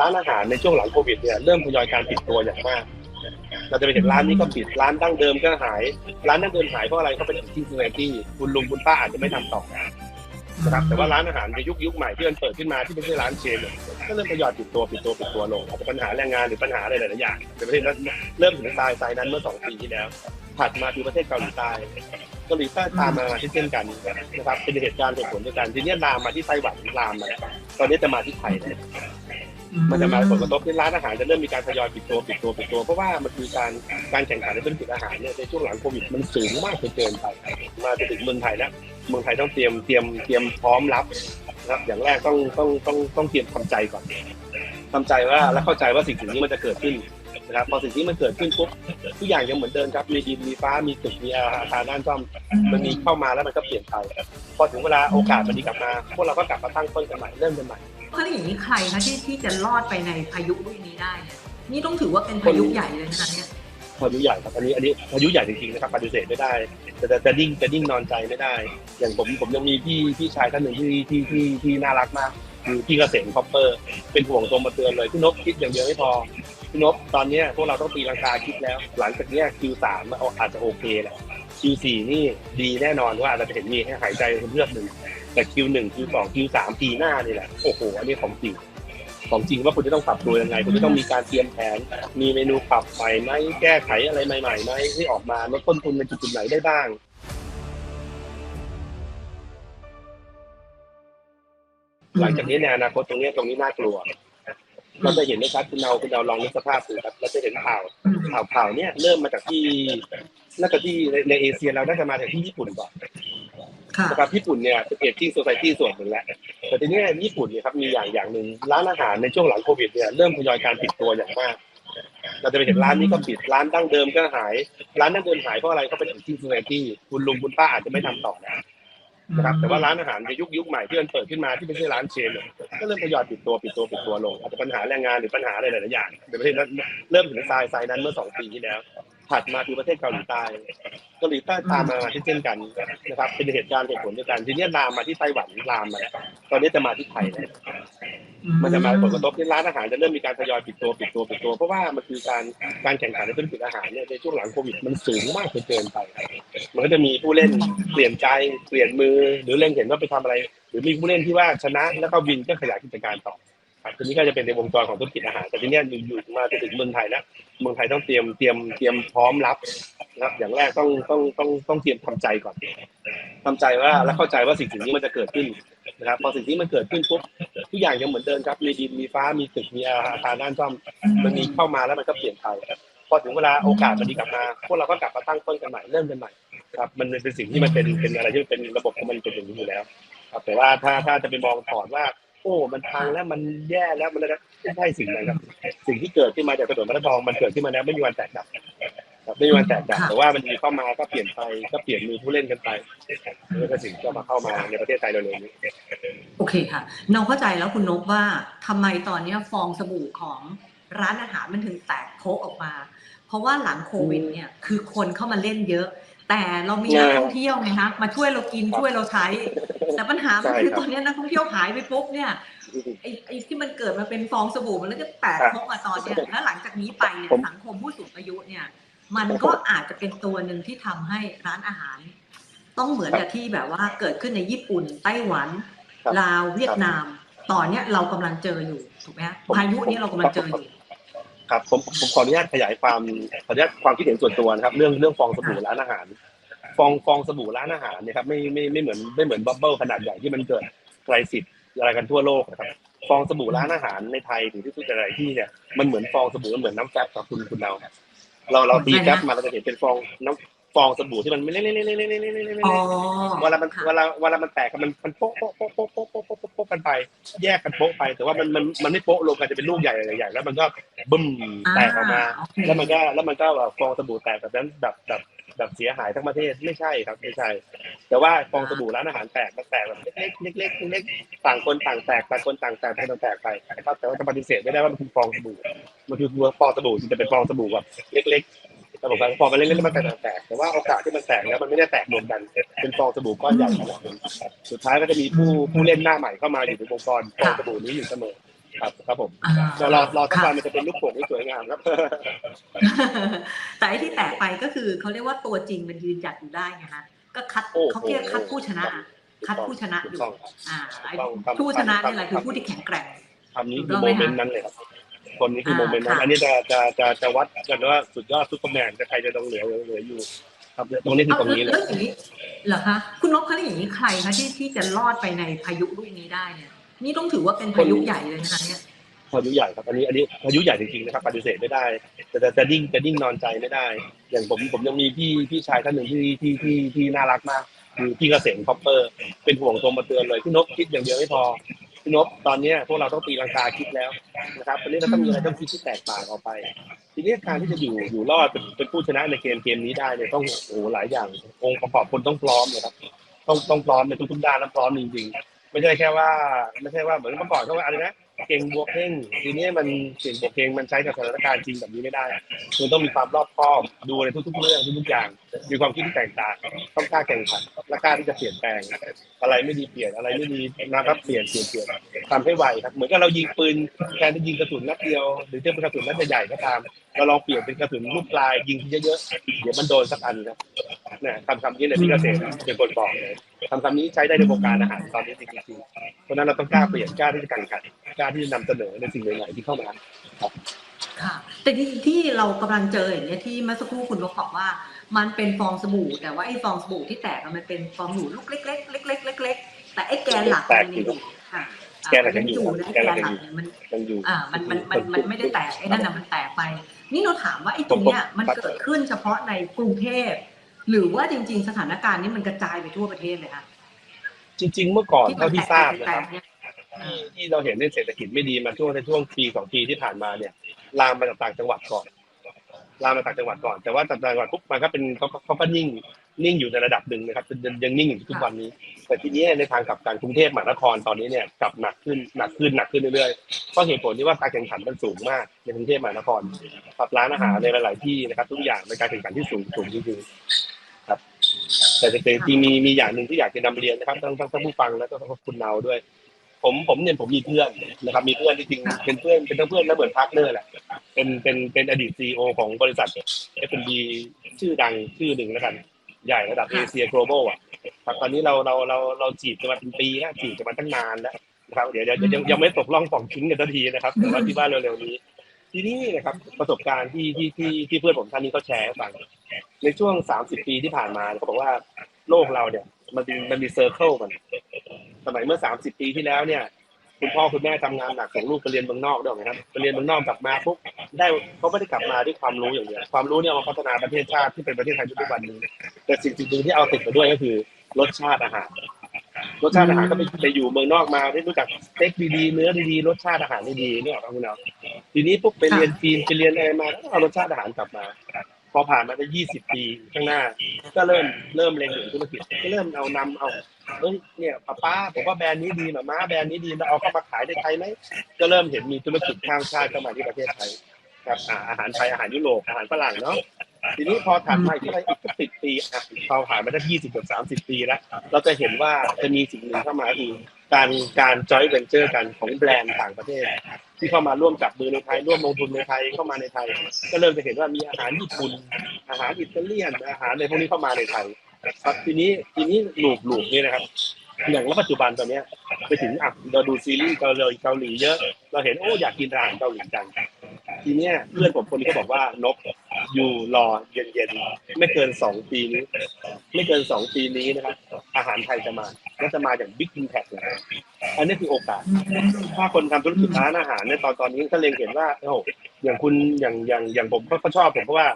ร้านอาหารในช่วงหลังโควิดเนี่ยเริ่มทยอยการปิดตัวอย่างมาก เราจะไปเห็นร้านนี้ก็ปิดร้านดั้งเดิมก็หาย ร้านดั้งเดิมหายเพราะอะไรเขาเป็นที่ซีที่คุณลุงคุณป้าอาจจะไม่ทำต่อนะครับแต่ว่าร้านอาหารในยุคยุคใหม่ที่มันเปิดขึ้นมาที่ไม่ใช่ร้านเชนก็เริ่มทยอยปิดตัวปิดตัวปิดตัวลงอาจจะปัญหาแรงงานหรือปัญหาอะไรหลายๆอย่างในประเทศนั้นเริ่มถึงทรายทรายนั้นเมื่อสองปีที่แล้วถัดมาคือประเทศเกาหลีใต้เกาหลีใต้ตามมาที่เช่นกันนะครับเป็นเหตุการณ์เหตุผลด้วยกันทีนี้ลามมาที่ไต้หวันลามมาตอนนี้จะมาที่ไทยแล้ว มันจะมาผลกระทบที่ร้านอาหารจะเริ่มมีการทยอยปิดตัวปิดตัวปิดตัวเพราะว่ามันคือการการแข่งขันในธุรกิจอาหารเนี่ยในช่วงหลังโควิดมันสูงมากจนเกินไปมาจนถึงเมืองไทยแล้วเมืองไทยต้องเตรียมเตรียมเตรียมพร้อมรับนะครับอย่างแรกต้องต้องต้องต้องเตรียมทำใจก่อนทำใจว่าและเข้าใจว่าสิ่งสิ่งนี้มันจะเกิดขึ้นนะครับพอสิ่งที่มันเกิดขึ้นปุ๊บทุกอย่างยังเหมือนเดิมครับมีดินมีฟ้ามีตึกมีอาคารด้านซ่อมมันมีเข้ามาแล้วมันก็เปลี่ยนไปพอถึงเวลาโอกาสมันดีกลับมาพวกเราก็กลับมาตั้งต้นกันใหม่เริ่มกันใหม่ ถ้าอย่างนี้ใครคะที่ที่จะรอดไปในพายุลูกนี้ได้เนี่ยนี่ต้องถือว่าเป็นพายุใหญ่เลยนะคะเนี่ยพายุใหญ่ครับอันนี้อันนี้พายุใหญ่จริงๆนะครับปฏิเสธไม่ได้แต่แต่จะนิ่งจะนิ่งนอนใจไม่ได้ อย่างผมผมยังมีพี่พี่ชายท่านหนึ่งที่ที่ที่ที่น่ารักมากคือพี่เกษมคอปเปอร์ เป็นห่วงโทรมาเตือนเลยพี่นพคิดอย่างเดียวไม่พอพี่นพตอนเนี้ยพวกเราต้องตีลังกาคิดแล้ว หลังจากเนี้ย Q3 มันอาจจะโอเคแหละ Q4 นี่ดีแน่นอนว่าอาจจะเห็นมีให้หายใจเพื่อนหนึ่ง แต่ Q1 Q2 Q3 ปีหน้านี่แหละโอ้โหอันนี้ของจริงของจริงว่าคุณจะต้องปรับตัวยังไง คุณจะต้องมีการเตรียมแผน มีเมนูปรับใหม่ไหมแก้ไขอะไรใหม่ๆไหมที่ออกมาลดต้นทุนในจุดๆไหนได้บ้างหลังจากนี้ในอนาคตตรงนี้ตรงนี้น่ากลัวเราจะเห็นได้ชัดคุณเราคุณเราลองนึกสภาพดูครับเราจะเห็นข่าวข่าวข่าวเนี่ยเริ่มมาจากที่น่าจะที่ในเอเชียเราน่าจะมาจากที่ญี่ปุ่นก่อน นะครับญี่ปุ่นเนี่ยเป็นเอจิ้งโซซตี้ส่วนหนึ่งแล้วแต่ทีนี้ญี่ปุ่นเนี่ยครับมีอย่างอย่างหนึ่งร้านอาหารในช่วงหลังโควิดเนี่ยเริ่มทยอยการปิดตัวอย่างมาก เราจะไปเห็นร้านนี้ก็ปิดร้านดั้งเดิมก็หาย ร้านดั้งเดิมหายเพราะอะไรเขาเป็นเอจิ้งโซซตี้คุณลุงคุณป้าอาจจะไม่ทำต่อแล้วนะครับแต่ว่าร้านอาหารในยุคยุคใหม่ที่มันเปิดขึ้นมาที่ไม่ใช่ร้านเชนเนี่ยก็เริ่มทยอยปิดตัวปิดตัวปิดตัวลงอาจจะปัญหาแรงงานหรือปัญหาอะไรหลายๆอย่างในประเทศนั้นเริ่มถึงทรายทรายนั้นเมื่อสองปีที่แล้ว ถัดมาคือประเทศเกาหลีใต้เกาหลีใต้ตามมาเช่นกันนะครับ เป็นเหตุการณ์เหตุผลด้วกันทีนี้ลามมาที่ไต้หวันลามมาแล้วตอนนี้จะมาที่ไทยแล้วมันจะมาผลกระทบที่ร้านอาหารจะเริ่มมีการทยอยปิดตัวปิดตัวปิดตัว เพราะว่ามันคือการการแข่งขันในธุรกิจอาหารเนี่ยในช่วงหลังโควิดมันสูงมากเกินไปมันก็จะมีผู้เล่นเปลี่ยนใจเปลี่ยนมือ หรือเล่นเห็นว่าไปทำอะไร หรือมีผู้เล่นที่ว่าชนะแล้วก็วินก็ขยายกิจการต่อ ทีนี้ก็จะเป็นในวงจรของธุรกิจอาหาร แต่ทีนี้ยอยู่มาจะถึงเมืองไทยแล้วเมืองไทยต้องเตรียมเตรียมเตรียมพร้อมรับนะครับ อย่างแรกต้องต้องต้องต้องเตรียมทำใจก่อนทำใจว่าและเข้าใจว่าสิ่งสิ่งนี้มันจะเกิดขึ้นนะครับ พอสิ่งที่มันเกิดขึ้นปุ๊บทุกอย่างยังเหมือนเดิมครับ มีดินมีฟ้ามีตึกมีอาคารด้านซ่อมมันมีเข้ามาแล้วมันก็เปลี่ยนไปพอถึงเวลาโอกาสมันดีกลับมาพวกเราก็กลับมาตั้งต้นกันใหม่เริ่มกันใหม่ครับมันเป็นสิ่งที่มันเป็นเป็นอะไรที่เป็นระบบของมันเป็นอย่างนี้อยู่แล้ว ครับแต่ว่าถ้าถ้าจะไปมองถอดว่า โอ้มันพังแล้วมันแย่แล้วมันอะไรไม่ใช่สิ่งนั้นครับ สิ่งที่เกิดขึ้นมาจากถนนมรดทองมันเกิดขึ้นมาแล้วไม่มีวันแตกดับครับไม่มีวันแตกดับค่ะแต่ว่ามันมีเข้ามาก็เปลี่ยนไปก็เปลี่ยนมือผู้เล่นกันไปแล้วก็สิ่งที่มาเข้ามาในประเทศไทยเร็วๆนี้โอเคค่ะเราเข้าใจแล้วคุณนพว่าทำไมตอนเนี้ยฟองสบู่ของร้านอาหารมันถึงแตกโพะออกมา เพราะว่าหลังโควิดเนี่ยคือคนเข้ามาเล่นเยอะ แต่เรามีนักท่องเที่ยวไงคะมาช่วยเรากินช่วยเราใช้ แต่ปัญหามันคือตอนเนี้ยนักท่องเที่ยวหายไปปุ๊บเนี่ยไอ้ไอ้ที่มันเกิดมาเป็นฟองสบู่มันก็จะแตกโพะมาตอนเนี้ยแล้วหลังจากนี้ไปเนี่ยผมสังคมผู้สูงอายุเนี่ย มันก็อาจจะเป็นตัวหนึ่งที่ทำให้ร้านอาหาร ต้องเหมือนกับที่แบบว่าเกิดขึ้นในญี่ปุ่นไต้หวันครับลาวเวียดนาม ตอนเนี้ยเรากำลังเจออยู่ถูกไหมฮะพายุนี้เรากำลังเจออยู่ ครับผมผมขออนุญาตขยายความขออนุญาตความคิดเห็นส่วนตัวนะครับ เรื่องเรื่องฟองสบู่ร้านอาหาร ฟองฟองสบู่ร้านอาหารเนี่ยครับไม่ไม่ไม่เหมือนไม่เหมือนบับเบิ้ลขนาดใหญ่ที่มันเกิดไกลสิทธิ์อะไรกันทั่วโลกนะครับฟองสบู่ร้านอาหารในไทยหรือที่ทุกอะไที่เนี่ยมันเหมือนฟองสบู่มันเหมือนน้ำแฟบกับคุณคุณเราเราเราตีแฟบมาเราจะเห็นเป็นฟองน้ำฟองสบู่ที่มันเล่นเล่นเล่นเล่นเล่นเล่นเล่นเวลามันเวลาเวลามันแตกมันมันโป๊ะโป๊ะโป๊ะโป๊ะโป๊ะโป๊ะโป๊ะกันไป แยกกันโป๊ะไป แต่ว่ามันมันมันไม่โป๊ะลงกันจะเป็นลูกใหญ่ใหญ่แล้วมันก็ บึ้มแตกออกมาโอเคแล้วมันก็แล้วมันก็แบบฟองสบู่แตกแบบนั้นแบบแบบแบบเสียหายทั้งประเทศไม่ใช่ครับไม่ใช่ แต่ว่าฟองสบู่ร้านอาหารแตกมันแตกแบบเล็กๆเล็กๆเล็กๆต่างคนต่างแตกต่างคนต่างแตกต่างคนต่างแตกไปนะครับแต่ว่าจะปฏิเสธไม่ได้ว่ามันคือฟองสบู่มันคือฟองสบู่ที่จะเป็นฟองสบู่แบบเล็กๆระบบการพอมันเล็กๆแล้วมันแตกแตกแต่ว่าโอกาสที่มันแตกแล้วมันไม่ได้แตกรวมกัน เป็นฟองสบู่ก้อนใหญ่ขนาดนั้นสุดท้ายก็จะมีผู้ผู้เล่นหน้าใหม่เข้ามาอยู่ในวงกรฟองสบู่นี้อยู่เสมอ ครับครับผมอ่ารอรอรอสักค่ะวันมันจะเป็นลูกโป่งที่สวยงามครับ แต่ไอ้ที่แตกไปก็คือเขาเรียกว่าตัวจริงมันยืนหยัดอยู่ได้ไงฮะก็คัดโอ้โหเขาเรียกคัดผู้ชนะอะคัดผู้ชนะถูอกยู่ต้องอ่าไอ้ถูกต้องผู้ชนะนี่แหละครับคือผู้ที่แข็งแกร่งคำนี้ถูคืกอต้องโมไหมเมนคะต์นั้นเลยครับคนนี้คืออ่าโมเมนต์นั้นค่ะอันนี้จะจะจะจะวัดกันว่าสุดยอดซุปเปอร์แมนจะใครจะต้องเหลือเหลืออยู่ครับตรงนี้คือเอาตรงนี้เลยเรื่องอย่างนี้เหรอคะคุณนพคะแล้วอย่างนี้ใครคะที่ที่จะรอดไปในพายุลูกนี้ได้เนี่ย นี่ต้องถือว่าเป็นพายุใหญ่เลยนะคะเนี่ยพายุใหญ่ครับอันนี้อันนี้พายุใหญ่จริงๆนะครับปฏิเสธไม่ได้แต่จะจะดิ้งจะดิ้งนอนใจไม่ได้ อย่างผมผมยังมีพี่พี่ชายท่านหนึ่งที่ที่ที่ที่น่ารักมากคือพี่เกษมคอปเปอร์ เป็นห่วงโทรมาเตือนเลยพี่นพคิดอย่างเดียวไม่พอพี่นพตอนเนี้ยพวกเราต้องตีลังกาคิดแล้วนะครับตอนนี้เราต้องมีอะไรต้องคิดที่แตกต่างออกไป ทีนี้การที่จะอยู่อยู่รอดเป็นเป็นผู้ชนะในเกมเกมนี้ได้เนี่ยต้องโอ้โหหลายอย่างองค์ประกอบคนต้องพร้อมเลยครับต้องต้องพร้อมในทุกๆด้านและพร้อมจริงๆ ไม่ใช่แค่ว่า ไม่ใช่ว่าเหมือนเมื่อก่อนเขาว่าอะไรนะเก่งบวกเพ่งทีนี้มันเก่งบวกเพ่งมันใช้กับสถานการณ์จริงแบบนี้ไม่ได้คุณต้องมีความรอบคอบดูในทุกๆเรื่องทุกๆอย่าง มีความคิดที่แตกต่างต้องกล้าแข่งขันและกล้าที่จะเปลี่ยนแปลง อะไรไม่ดีเปลี่ยนอะไรไม่ดีนะครับเปลี่ยนเปลี่ยนเปลี่ยนทำให้ไวครับ เหมือนกับเรายิงปืนแทนที่ยิงกระสุนนัดเดียวหรือจะเป็นกระสุนนัดใหญ่ก็ตามเราลองเปลี่ยนเป็นกระสุนลูกปลายยิงเยอะๆเดี๋ยวมันโดนสักอันครับ นี่ยคำคำนี้เนี่ยพี่เกษมเป็นคนบอกเลยคำคำนี้ใช้ได้ในวงการอาหารตอนนี้จริงๆเพราะฉะนั้นเราต้องกล้าเปลี่ยนกล้าที่จะแข่งขันกล้าที่จะนำเสนอในสิ่งใหม่ๆที่เข้ามาค่ะแต่ที่ที่เรากำลังเจออย่างเนี้ยที่เมื่อสักครู่คุณนกบอกว่า มันเป็นฟองสบู่ แต่ว่าไอ้ฟองสบู่ที่แตกอะมันเป็นฟองสบู่ลูกเล็กๆเล็กๆเล็กๆแต่ไอ้แกนหลักมันยังอยู่ค่ะอ่าแกนหลักยัยังงออยู่ยู่นะไอ้แกนแกหลันกหยัลังกอยู่เนี่ยมันยังอยู่อ่ามันมันมันมันไม่ได้แตกไอ้นั่นน่ะมันแตกไป นี่เราถามว่าไอ้ตรงเนี้ยมันเกิดขึ้นเฉพาะในกรุงเทพ หรือว่าจริง ๆ สถานการณ์นี้มันกระจายไปทั่วประเทศเลยค่ะจริง ๆ เมื่อก่อนที่มัเท่านที่ทราบแตนะกครับๆเนี่ยที่ที่เราเห็นในเศรษฐกิจไม่ดีมาช่วงในช่วงปีสองปีที่ผ่านมาเนี่ยลามมาจากต่างจังหวัดก่อนลามมาต่างจังหวัดก่อน แต่ว่าต่างจังหวัดปุ๊บมันก็เป็นเขาเขาก็นิ่งนิ่งอยู่ในระดับหนึ่งนะครับยังยังนิ่งอยู่ทุกวันนี้ แต่ทีนี้ในทางกลับการกรุงเทพมหานครตอนนี้เนี่ยกลับหนักขึ้นหนักขึ้นหนักขึ้นเรื่อยๆเพราะเหตุผลที่ว่าการแข่งขันมันสูงมากในกรุงเทพมหานครครับร้านอาหารในหลาย ๆ ที่นะครับทุกอย่างเป็นการแข่งขันที่สูงสูงจริงๆครับ แต่จริงๆมีมีอย่างหนึ่งที่อยากจะนำเรียนนะครับทั้งทั้งทั้งผู้ฟังและก็ทั้งคุณเนาด้วย ผมผมเนี่ยผมมีเพื่อนนะครับ มีเพื่อนจริงๆเป็นเพื่อนเป็นทั้งเพื่อนและเหมือนพาร์ทเนอร์แหละเป็นเป็นเป็นอดีตซีอของบริษัท F&B ชื่อดังชื่อหนึ่งแล้วกัน ใหญ่ระดับเอเชีย global อะครับตอนนี้เราเราเราเราจีบกันมาเป็นปีแล้วจีบกันมาตั้งนานแล้วนะครับเดี๋ยวเดี๋ยวยังยังไม่ตกล่องป่องชิ้นกันทันทีนะครับแต่ว่าที่บ้านเร็วๆนี้ ทีนี้นะครับประสบการณ์ที่ที่ที่ที่เพื่อนผมท่านนี้เขาแชร์ให้ฟังในช่วง30ปีที่ผ่านมาเขาบอกว่าโลกเราเนี่ย มันมีมันมีเซอร์เคิลมันสมัยเมื่อ30ปีที่แล้วเนี่ย คุณพ่อคุณแม่ทำงานหนักส่งลูกไปเรียนเมืองนอกด้วยไหมครับไปเรียนเมืองนอกกลับมาปุ๊บได้เขาไม่ได้กลับมาด้วยความรู้อย่างเดียวความรู้เนี่ยมาพัฒนาประเทศชาติที่เป็นประเทศไทยทุกวันนี้ แต่สิ่งสิ่งหนึ่งที่เอาติดมาด้วยก็คือรสชาติอาหารรสชาติอาหารก็ไปไปอยู่เมืองนอกมาได้รู้จักสเต็กดีๆเนื้อดีๆรสชาติอาหารดีๆนี่หรอกครับคุณเอา ทีนี้ปุ๊บไปเรียนจีนไปเรียนอะไรมาก็เอารสชาติอาหารกลับมา พอผ่านมาได้ยี่สิบปีข้างหน้า ก็เริ่มเริ่มเล็งเห็นธุรกิจก็เริ่มเอานำเอาเฮ้ยเนี่ยป้าป้าผมว่าแบรนด์นี้ดีหมาม้าแบรนด์นี้ดีเราเอาเข้ามาขายในไทยไหมก็เริ่มเห็นมีธุรกิจข้ามชาติเข้ามาที่ประเทศไทยครับอ่าอาหารไทยอาหารยุโรปอาหารฝรั่งเนาะทีนี้พอถัดมาอีกเท่าไหร่อีกสิบปีอะพอผ่านมาได้ยี่สิบกับสามสิบปีแล้ว เราจะเห็นว่าจะมีสิ่งหนึ่งเข้ามาคือก การการจอยเวนเจอร์กันของแบรนด์ต่างประเทศ ที่เข้ามาร่วมจับมือในไทยร่วมลงทุนในไทยเข้ามาในไทย ก็เริ่มจะเห็นว่ามีอาหารญี่ปุ่น อาหารอิตาเลียนอาหารในพวกนี้เข้ามาในไทยครับทีนี้ทีนี้หลูกหลูกนี่นะครับ อย่างณปัจจุบันตอนเนี้ยไปถึงอะเราดูซีรีส์เกาหลีเกาหลีเยอะ เราเห็นโอ้อยากกินอาหารเกาหลีจังทีเนี้ยเพื่อนผมคนนี้ก็บอกว่านกอยู่รอเย็นๆไม่เกินสองปีนี้ ไม่เกินสองปีนี้นะครับ อาหารไทยจะมา และจะมาอย่างบิ๊กอิมแพคเลยอันนี้คือโอกาส ถ้าคนทำธุรกิจร้านอาหารในยตอนตอนนี้ก็เล็งเห็นว่าโอ้อย่างคุณอย่างอย่างอย่างผมก็ชอบผมเพราะว่า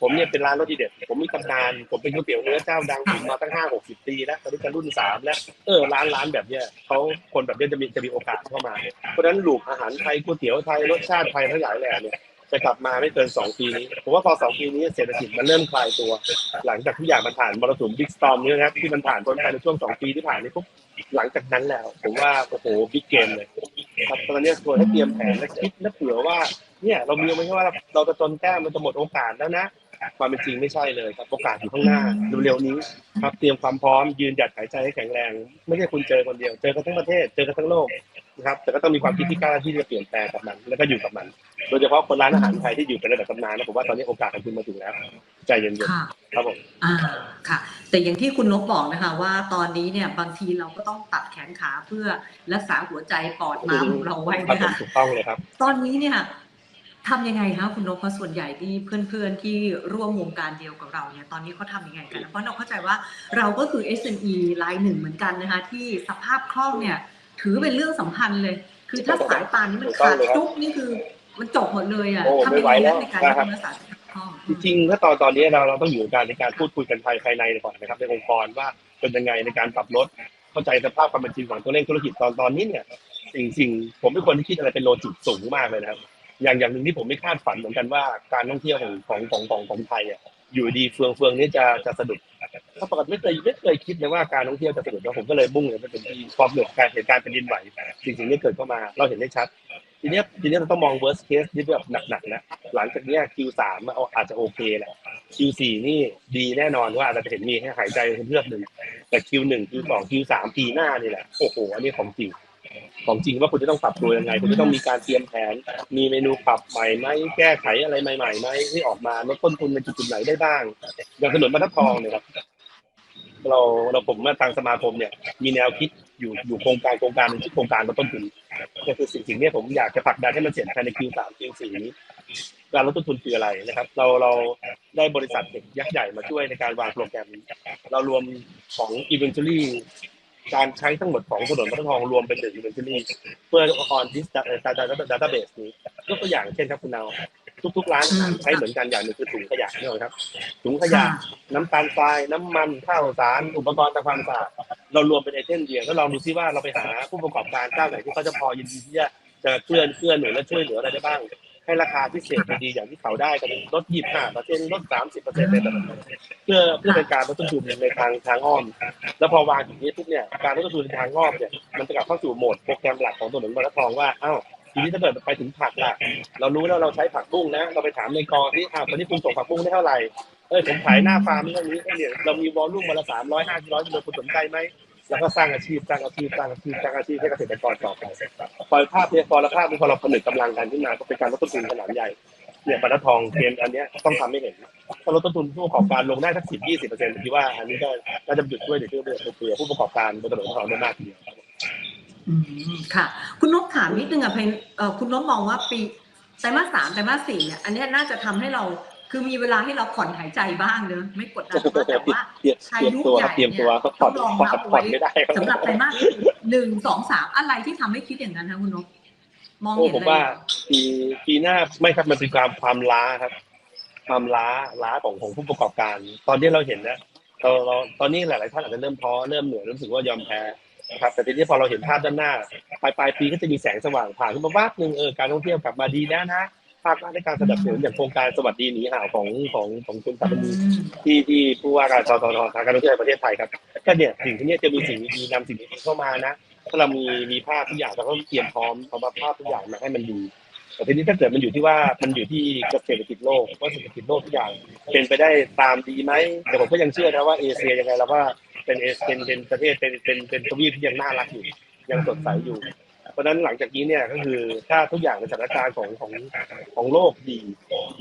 ผมเนี่ยเป็นร้านรสดีเด็ด ผมมีตำนาน ผมเป็นก๋วยเตี๋ยวเนื้อเจ้าดังผมมาตั้งห้าหกสิบปีแล้วตอนนี้จะรุ่นสามแล้ว เออร้านร้านแบบเนี้ยเขาคนแบบเนี้ยจะมีจะมีโอกาสเข้ามา เพราะฉะนั้นหลูกอาหารไทยก๋วยเตี๋ยวไทยรสชาติไทยทั้งหลายแหล่เนี่ย จะกลับมาไม่เกินสองปีนี้ผมว่าพอสองปีนี้เศรษฐกิจมันเริ่มคลายตัว หลังจากทุกอย่างมันผ่านมรสุมบิ๊กสตอมนี่นะครับที่มันผ่านพ้นไปในช่วงสองปีที่ผ่านนี้ปุ๊บหลังจากนั้นแล้ว ผมว่าโอ้โหบิ๊กเกมเลยครับตอนนี้ควรให้เตรียมแผนและคิดและเผื่อว่าเนี่ยเรามีไม่ใช่ว่าเราจะจนแก้มมันจะหมดโอกาสแล้วนะ ความเป็นจริงไม่ใช่เลยครับโอกาสอยู่ข้างหน้าเร็วๆนี้ครับเตรียมความพร้อมยืนหยัดหายใจให้แข็งแรง ไม่ใช่คุณเจอคนเดียว เจอกันทั้งประเทศเจอกันทั้งโลกนะครับแต่ก็ต้องมีความคิดที่กล้าที่จะเปลี่ยนแปลงกับมัน แล้วก็อยู่กับมัน โดยเฉพาะคนร้านอาหารไทยที่อยู่เป็นระดับตำนานนะผมว่าตอนนี้โอกาสของคุณมาถึงแล้ว ใจเย็นค่ะๆครับผมอ่าค่ะ แต่อย่างที่คุณนกบอกนะคะ ว่าตอนนี้เนี่ยบางทีเราก็ต้องตัดแขนขาเพื่อรักษาหัวใจปอดม้ามของเราไว้ครับนะผมคะถูกต้องเลยครับ ตอนนี้เนี่ย ทำยังไงคะคุณนกเพราะส่วนใหญ่ที่เพื่อนๆที่ร่วมวงการเดียวกับเราเนี่ยตอนนี้เขาทำยังไงกัน เพราะเราเข้าใจว่าเราก็คือ SME รายหนึ่งเหมือนกันนะคะ ที่สภาพคล่องเนี่ย ถือเป็นเรื่องสำคัญเลย คือถ้าสายปานนี้มันขาดจุ๊บนี่คือมันจบหมดเลยอะโอ้ทำไม่ยังไหวไงแล้นะวในการนะครับรักษาสภาพคล่องจริงๆถ้าตอนตอนนี้เราเราต้องอยู่ในการในการพูดคุยกันภายภายในก่อนนะครับในองค์กรว่าเป็นยังไงในการปรับลดเข้าใจสภาพความเป็นจริงของตัวเลขธุรกิจตอนตอนนี้เนี่ยสิ่งสิ่งผมเป็นคนที่คิดอะไรเป็นโลจิกสูงมากเลยนะครับ อย่างอย่างหนึ่งที่ผมไม่คาดฝันเหมือนกันว่าการท่องเที่ยวของของของของของไทยอะอยู่ดีเฟืองเฟืองนี้จะจะสะดุดถ้าปกติไม่เคยไม่เคยคิดเลยว่าการท่องเที่ยวจะสะดุดแล้วผมก็เลยมุ่งเลยเป็นที่ความเหนือการเหตุการณ์เป็นดินไหวสิ่งสิ่งนี้เกิดเข้ามาเราเห็นได้ชัด ทีนี้ทีนี้เราต้องมอง worst case ที่แบบหนักๆนะหลังจากนี้ Q3 เอาอาจจะโอเคแหละ Q4 นี่ดีแน่นอนว่าอาจจะเห็นมีให้หายใจเพื่อกหนึ่งแต่ Q1 Q2 Q3 ปีหน้านี่แหละโอ้โหอันนี้ของจริง ของจริงว่าคุณจะต้องปรับตัวยังไง คุณจะต้องมีการเตรียมแผน มีเมนูปรับใหม่ไหมแก้ไขอะไรใหม่ๆไหมที่ออกมาลดต้นทุนในจุดๆไหนได้บ้างอย่างถนนบรรทัดทองเนี่ยครับเราเราผมมาทางสมาคมเนี่ย มีแนวคิดอยู่อยู่โครงการโครงการหนึงที่โครงการลดต้นทุนก็คือสิ่งสิ่งนี้ผมอยากจะผลักดันให้มันเสร็จภายใน Q3 Q4 นี้การลดต้นทุนคืออะไรนะครับ เราเราได้บริษัทเด็กยักษ์ใหญ่มาช่วยในการวางโปรแกรม เรารวมของ eventually การใช้ทั้งหมดของถนนบรรทัดทองรวมเป็นหนึ่ง eventually เพื่อ on this data database นี้ยกตัวอย่างเช่นครับคุณนาวทุกๆร้านอาหารใช้เหมือนกันอย่างหนึ่งคือถุงขยะนี่หรอครับ ถุงขยะ น้ำตาลทรายน้ำมันข้าวสาร อุปกรณ์ทำความสะอาดเรารวมเป็นไอเทมเดียวแล้วลองดูซิว่าเราไปหาผู้ประกอบการเจ้าไหนที่เขาจะพอยินดีที่จะจะเคลื่อนเคลื่อนหนุนและช่วยเหลืออะไรได้บ้าง ให้ราคาพิเศษดีๆอย่างที่เขาได้กันลด25เปอร์เซ็นต์ลด30เปอร์เซ็นต์อะไรแบบนั้นเพื่อเพื่อเป็นการลดต้นทุนในทางทางอ้อม แล้วพอวางอย่างนี้ปุ๊บเนี่ยการลดต้นทุนในทางอ้อมเนี่ยมันจะกลับเข้าสู่โหมดโปรแกรมหลักของถนนบรรทัดทองว่าอ้าวทีนี้ถ้าเกิดไปถึงผักล่ะ เรารู้แล้วเราใช้ผักบุ้งนะ เราไปถามในกอที่อ้าวตอนนี้คุณส่งผักบุ้งได้เท่าไหร่ เอ้ยผมขายหน้าฟาร์มเท่านี้เอ้ยเนี่ยเรามีวอลลุ่มวันละสามร้อยห้าร้อยกิโลคุณสนใจไหม แล้วก็สร้างอาชีพสร้างอาชีพสร้างอาชีพสร้างอาชีพให้เกษตรกรต่อไปพอภาพเนี่ยพอละภาพพอเราผนึกกำลังกันขึ้นมาก็เป็นการลดต้นทุนขนาดใหญ่เนี่ยบรรทัดทองเกมอันนี้ต้องทำให้เห็นถ้าลดต้นทุนผู้ประกอบการลงได้สักสิบยี่สิบเปอร์เซ็นต์คิดว่าอันนี้ก็น่าจะหยุดด้วยเดี๋ยวช่วยเผื่อผู้ประกอบการบนถนนของเราได้มากทีเดียวค่ะ คุณนกถามนิดนึงอะเพื่อคุณนกมองว่าปีไตรมาสสามไตรมาสสี่เนี่ยอันนี้น่าจะทำให้เรา คือมีเวลาให้เราผ่อนหายใจบ้างเนอะไม่กดดันมากแต่ว่าเตรียมเตรียมตัวครับเตรียมตัวครับผ่อนต้องรองผ่อนรับเอาผ่อไว้นไม่ได้ครับสำหรับไตรมาสหนึ่งสองสามอะไรที่ทำให้คิดอย่างนั้นคะคุณนกมองโอ้เห็นผมอะไรว่าปีปีหน้าไม่ครับมันเป็นความความล้าครับ ความล้าล้าของของผู้ประกอบการ ตอนนี้เราเห็นนะเราเราตอนนี้หลายๆท่านอาจจะเริ่มท้อเริ่มเหนื่อยเริ่มรู้สึกว่ายอมแพ้นะครับแต่ทีนี้พอเราเห็นภาพด้านหน้า ปลายปลายปีก็จะมีแสงสว่างผ่านขึ้นมาว่าบหนึ่งเออการท่องเที่ยวกลับมาดีแล้วนะ ภาครัฐในการสนับสนุนอย่างโครงการสวัสดีหนีห่าวของของของคุณตาบณีอืมที่ที่ผู้ว่าการททททางการท่องเที่ยวแห่งประเทศไทยครับก็เนี่ยสิ่งที่เนี่ยจะมีสิ่งดีๆนำสิ่งดีๆเข้ามานะถ้าเรามีมีภาพทุกอย่างเราก็ต้องเตรียมพร้อมเอามาภาพทุกอย่างมาให้มันดีแต่ทีนี้ถ้าเกิดมันอยู่ที่ว่ามันอยู่ที่เศรษฐกิจโลกว่าเศรษฐกิจโลกทุกอย่างเป็นไปได้ตามดีไหมแต่ผมก็ยังเชื่อนะว่าเอเชียยังไงเราก็เป็นเอเป็นเป็นประเทศเป็นเป็นเป็นทวีปที่ยังน่ารักอยู่ยังสดใสอยู่ เพราะฉะนั้นหลังจากนี้เนี่ยก็คือถ้าทุกอย่างในสถานการณ์ของของของโลกดี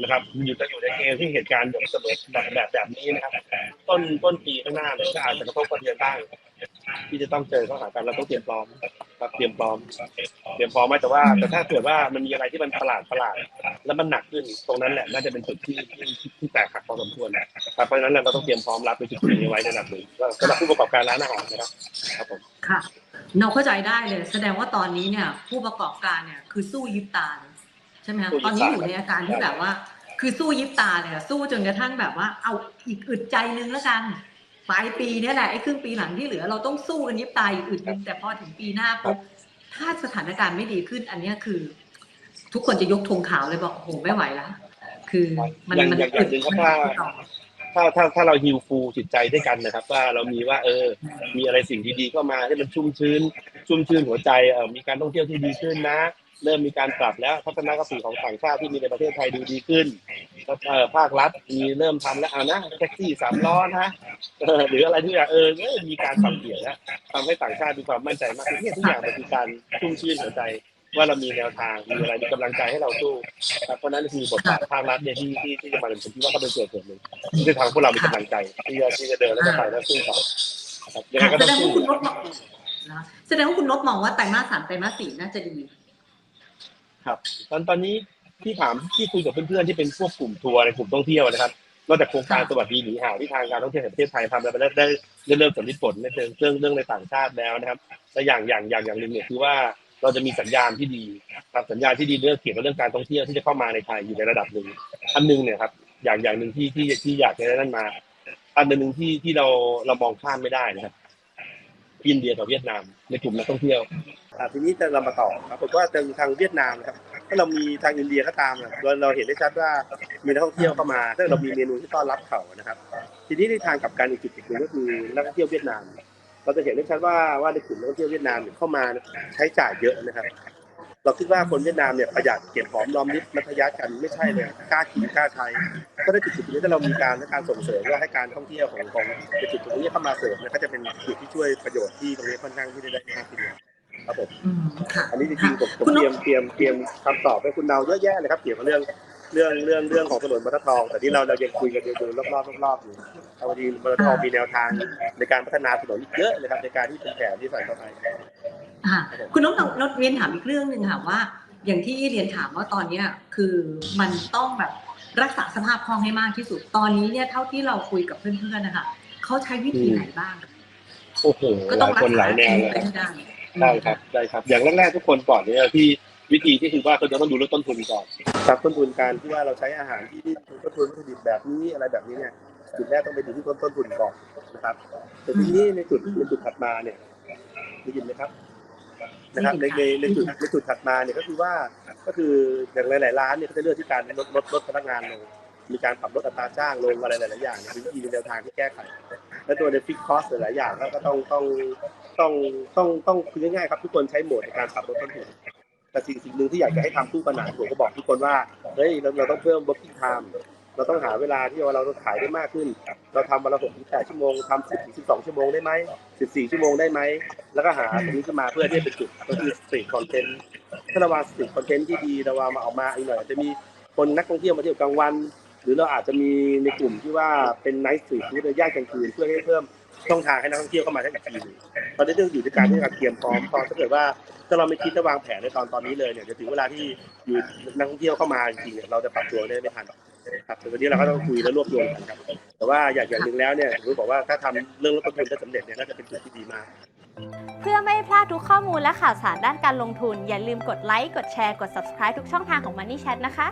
นะครับอยู่จะอยู่ในเกณฑ์ที่เหตุการณ์แบบเสมอแบบแบบแบบนี้นะครับ ต้นต้นปีข้างหน้าเนี่ยก็อาจจะกระทบกระเทือนบ้างที่จะต้องเจอข้อหากันเราต้องเตรียมพร้อมครับเตรียมพร้อม เตรียมพร้อมไหมแต่ว่าแต่ถ้าเกิดว่ามันมีอะไรที่มันประหลาดประหลาด แล้วมันหนักขึ้นตรงนั้นแหละน่าจะเป็นจุดที่ที่ที่แตกหักพอสมควรนะครับเพราะฉะนั้นเราต้องเตรียมพร้อมรับในจุดนี้ไว้ในระดับหนึ่งสำหรับผู้ประกอบการร้านอาหารนะครับครับผมค่ะเราเข้าใจได้เลย แสดงว่าตอนนี้เนี่ย ผู้ประกอบการเนี่ยคือสู้ยิบตาเลยใช่ไหมคะตอนนี้อยู่ในอาการที่แบบว่า คือสู้ยิบตาเลยอะสู้จนกระทั่งแบบว่า เอาอีกอึดใจนึงแล้วกันปลายปีเนี่ยแหละไอ้ครึ่งปีหลังที่เหลือเราต้องสู้กันยิบตาอีกอึดนึงแต่พอถึงปีหน้าปุ๊บถ้าสถานการณ์ไม่ดีขึ้น อันเนี้ยคือ ทุกคนจะยกธงขาวเลยบอกโอ้โหไม่ไหวแล้วคือมันอย่างมันอย่างอย่างหนึ่งครับว่าต่อ ถ้าถ้าถ้าเราฮิวฟูจิตใจด้วยกันนะครับ ว่าเรามีว่าเออ มีอะไรสิ่งดีๆเข้ามาให้มันชุ่มชื้น ชุ่มชื้นหัวใจเออมีการท่องเที่ยวที่ดีขึ้นนะ เริ่มมีการปรับแล้วทัศนคติของต่างชาติที่มีในประเทศไทยดูดีขึ้นเออภาครัฐมีเริ่มทำแล้วอ่านะแท็กซี่สามล้อนะออหรืออะไรที่อย่างเออมีการปรับเปลี่ยนแล้วทำให้ต่างชาติมีความมั่นใจมากขึ้นเนี่ยทุกอย่างมันคือการชุ่มชื่นหัวใจ ว่าเรามีแนวทางมีอะไรมีกำลังใจให้เราสู้ครับเพราะฉะนั้นคือบทบาทภาครัฐเนี่ยที่ที่ที่จะมาเป็นผมคิดว่าก็เป็นส่วนส่วนหนึ่งที่จะทำให้พวกเรามีกำลังใจที่จะที่จะเดินแล้วก็ไปแล้วสู้ต่อครับยังไงค่ะก็แสต้อดงงสู้ว่าคุณนบมองนะคะแสดงว่าคุณนบมองว่าไตรมาสสามไตรมาสสี่น่าจะดีครับ ตอนตอนนี้ที่ถามที่คุยกับเพื่อนๆที่เป็นพวกกลุ่มทัวร์ในกลุ่มท่องเที่ยวนะครับนอกจากโครงการสวัสดีหนีห่าวที่ทางการท่องเที่ยวแห่งประเทศไทยทำแล้วได้ได้ได้เริ่มสำลิดผลในเชิงเรื่องเรื่องในต่างชาติแล้วนะครับและอย่างอย่างอย่างอย่างหนึ่งเนี่ยคือว่า เราจะมีสัญญาณที่ดีครับสัญญาณที่ดีเรื่องเกี่ยวกับเรื่องการท่องเที่ยวที่จะเข้ามาในไทยอยู่ในระดับหนึ่งอันหนึ่งเนี่ยครับ อย่างอย่างหนึ่งที่ที่ที่อยากจะได้นั่นมา อันหนึ่งที่ที่เราเรามองข้ามไม่ได้นะครับอินเดียกับเวียดนามในกลุ่มนักท่องเที่ยวอ่ทีนี้จะเรามาต่อครับผมว่าทางทางเวียดนามนะครับถ้าเรามีทางอินเดียก็ตามเนี่ยเราเราเห็นได้ชัดว่ามีนักท่องเที่ยวเข้ามาถ้าเรามีเมนูที่ต้อนรับเขานะครับ ทีนี้ในทางกลับการอีกจุดหนึ่งก็คือนักท่องเที่ยวเวียดนาม เราจะเห็นได้ชัดว่าว่าในกลุ่มนักท่องเที่ยวเวียดนามเนี่ยเข้ามาใช้จ่ายเยอะนะครับ เราคิดว่าคนเวียดนามเนี่ยประหยัดเก็บหอมรอมริบมัธยัสถ์กันไม่ใช่เลยกล้ากินกล้าใช้ก็ได้จุดจุดนี้ถ้าเรามีการและการส่งเสริมว่าให้การท่องเที่ยวของของในจุดตรงนี้เข้ามาเสริมเนี่ยก็จะเป็นจุดที่ช่วยประโยชน์ที่ตรงนี้ค่อนข้างที่จะได้มากทีเดียวครับผมอืมค่ะอันนี้จริงๆผมผมคุณนเตกรียมเตรียมเตรียมคำตอบให้คุณเนาเยอะแยะเลยครับเกี่ยวกับเรื่อง เรื่องเรื่องเรื่องของถนนบรรทัดทองแต่ที่เราเรายังคุยกันอยู่รอบๆรอบๆอยู่เอาพอดีบรรทัดทองมีแนวทางในการพัฒนาถนนอีกเยอะเลยครับในการที่เป็นแผนที่ใส่เข้าไปอ่าคุณนกนกเรียนถามอีกเรื่องหนึ่งค่ะว่า อย่างที่เรียนถามว่าตอนเนี้ยคือมันต้องแบบรักษาสภาพคล่องให้มากที่สุดตอนนี้เนี่ยเท่าที่เราคุยกับเพื่อนๆนะคะเขาใช้วิธีไหนบ้างโอ้โหก็หต้อลางยรัคนกหษาลายแนวชีวิเลตยไปให้ได้ได้ครับได้ครับ อย่างแรกๆทุกคนก่อนเนี่ยที่ วิธีที่คือว่าเขาจะต้องดูเรื่องต้นทุนก่อนครับต้นทุนการที่ว่าเราใช้อาหารที่ต้นทุนวัตถุดิบแบบนี้อะไรแบบนี้เนี่ยจุดแรกต้องไปดูที่ต้นต้นทุนก่อนนะครับแต่ทีนี้ในจุดในจุดถัดมาเนี่ยได้ยินไหมครับนะครับในในในจุดในจุดถัดมาเนี่ยก็คือว่าก็คืออย่างหลายๆร้านเนี่ยก็จะเลือกที่การลดลดลดพนักงานลงมีการปรับลดอัตราจ้างลงอะไรหลายๆอย่างเนี่ยเป็นวิธีในแนวทางที่แก้ไขและตัวในฟิกคอสหลายๆอย่างก็ต้องต้องต้องต้องต้องคือง่ายๆครับทุกคนใช้โหมดในการปรับลดต้นทุน แต่สิ่งสิ่งหนึ่งที่อยากจะให้ทำคู่ขนานผมก็บอกทุกคนว่าเฮ้ยเราเราต้องเพิ่ม working time เราต้องหาเวลาที่เราต้องขายได้มากขึ้น เราทำวันละหกถึงแปดชั่วโมงทำสิบถึงสิบสองชั่วโมงได้ไหมสิบสี่ชั่วโมงได้ไหม แล้วก็หาตรงนี้ขึ้นมาเพื่อที่จะเป็นจุดก็คือสตรีทคอนเทนต์ถ้าเราวางสตรีทคอนเทนต์ที่ดีเราวางมาออกมาอีกหน่อยอาจจะมีคนนักท่องเที่ยวมาเที่ยวกลางวัน หรือเราอาจจะมีในกลุ่มที่ว่าเป็นไนท์สตรีทฟู้ดในย่านกลางคืนเพื่อให้เพิ่ม ช่องทางให้นักท่องเที่ยวเข้ามาได้อีกทีหนึงตอนนี้เรื่องอยู่ที่การที่เราเตรียมพร้อมพอถ้าเกิดว่าถ้าเราไม่คิดจะวางแผนในตอนตอนนี้เลยเนี่ยจะถึงเวลาที่อยู่นักท่องเที่ยวเข้ามาจริงๆเนี่ยเราจะปรับตัวได้ไม่ทันครับแต่วันนี้เราก็ต้องคุยและรวบรวมกันครับ แต่ว่าอย่างอย่างหนึ่งแล้วเนี่ยผมรู้บอกว่าถ้าทำเรื่องลดต้นทุนได้สำเร็จเนี่ยน่าจะเป็นจุดที่ดีมาก เพื่อไม่ให้พลาดทุกข้อมูลและข่าวสารด้านการลงทุน อย่าลืมกดไลค์ กดแชร์ กด subscribe ทุกช่องทางของ Money Chat นะคะ